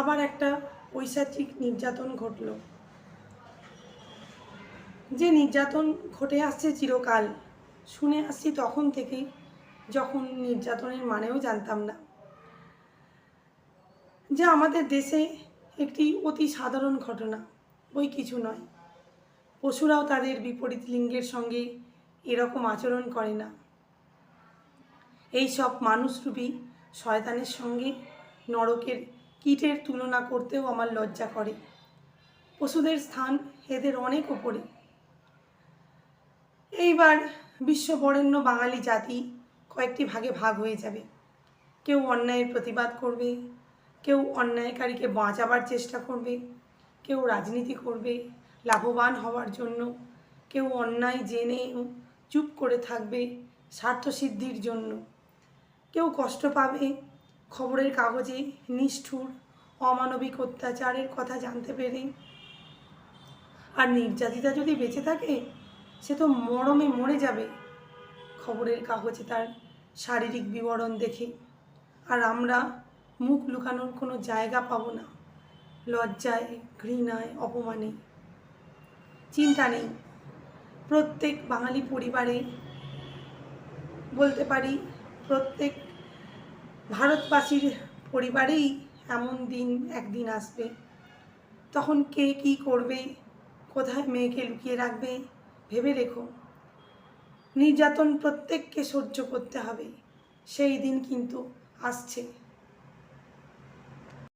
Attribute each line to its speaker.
Speaker 1: আবার একটা ঐশাচিক নির্যাতন ঘটল। যে নির্যাতন ঘটে আসছে চিরকাল, শুনে আসছি তখন থেকেই, যখন নির্যাতনের মানেও জানতাম না। যা আমাদের দেশে একটি অতি সাধারণ ঘটনা, ওই কিছু নয়। পশুরাও তাদের বিপরীত লিঙ্গের সঙ্গে এরকম আচরণ করে না। এই সব মানুষরূপী শয়তানের সঙ্গে নরকের কীটের তুলনা করতেও আমার লজ্জা করে। পশুদের স্থান এদের অনেক ওপরে এইবার বিশ্ববরেণ্য বাঙালি জাতি কয়েকটি ভাগে ভাগ হয়ে যাবে। কেউ অন্যায়ের প্রতিবাদ করবে, কেউ অন্যায়কারীকে বাঁচাবার চেষ্টা করবে, কেউ রাজনীতি করবে, লাভবান হওয়ার জন্য, কেউ অন্যায় জেনেও চুপ করে থাকবে, স্বার্থসিদ্ধির জন্য। কেউ কষ্ট পাবে খবরের কাগজে নিষ্ঠুর, অমানবিক অত্যাচারের কথা জানতে পেরে। আর নির্যাতিতা যদি বেঁচে থাকে, সে তো মরমে মরে যাবে। খবরের কাগজে তার শারীরিক বিবরণ দেখে। আর আমরা মুখ লুকানোর কোনো জায়গা পাবো না, লজ্জায়, ঘৃণায়, অপমানে। চিন্তা নেই, প্রত্যেক বাঙালি পরিবারে বলতে পারি, প্রত্যেক ভারতবাসীর পরিবারেই এমন দিন একদিন আসবে। তখন কে কি করবে, কোথায় মেয়েকে লুকিয়ে রাখবে, ভেবে রেখো। নির্যাতন প্রত্যেককে সহ্য করতে হবে, সেই দিন কিন্তু আসছে।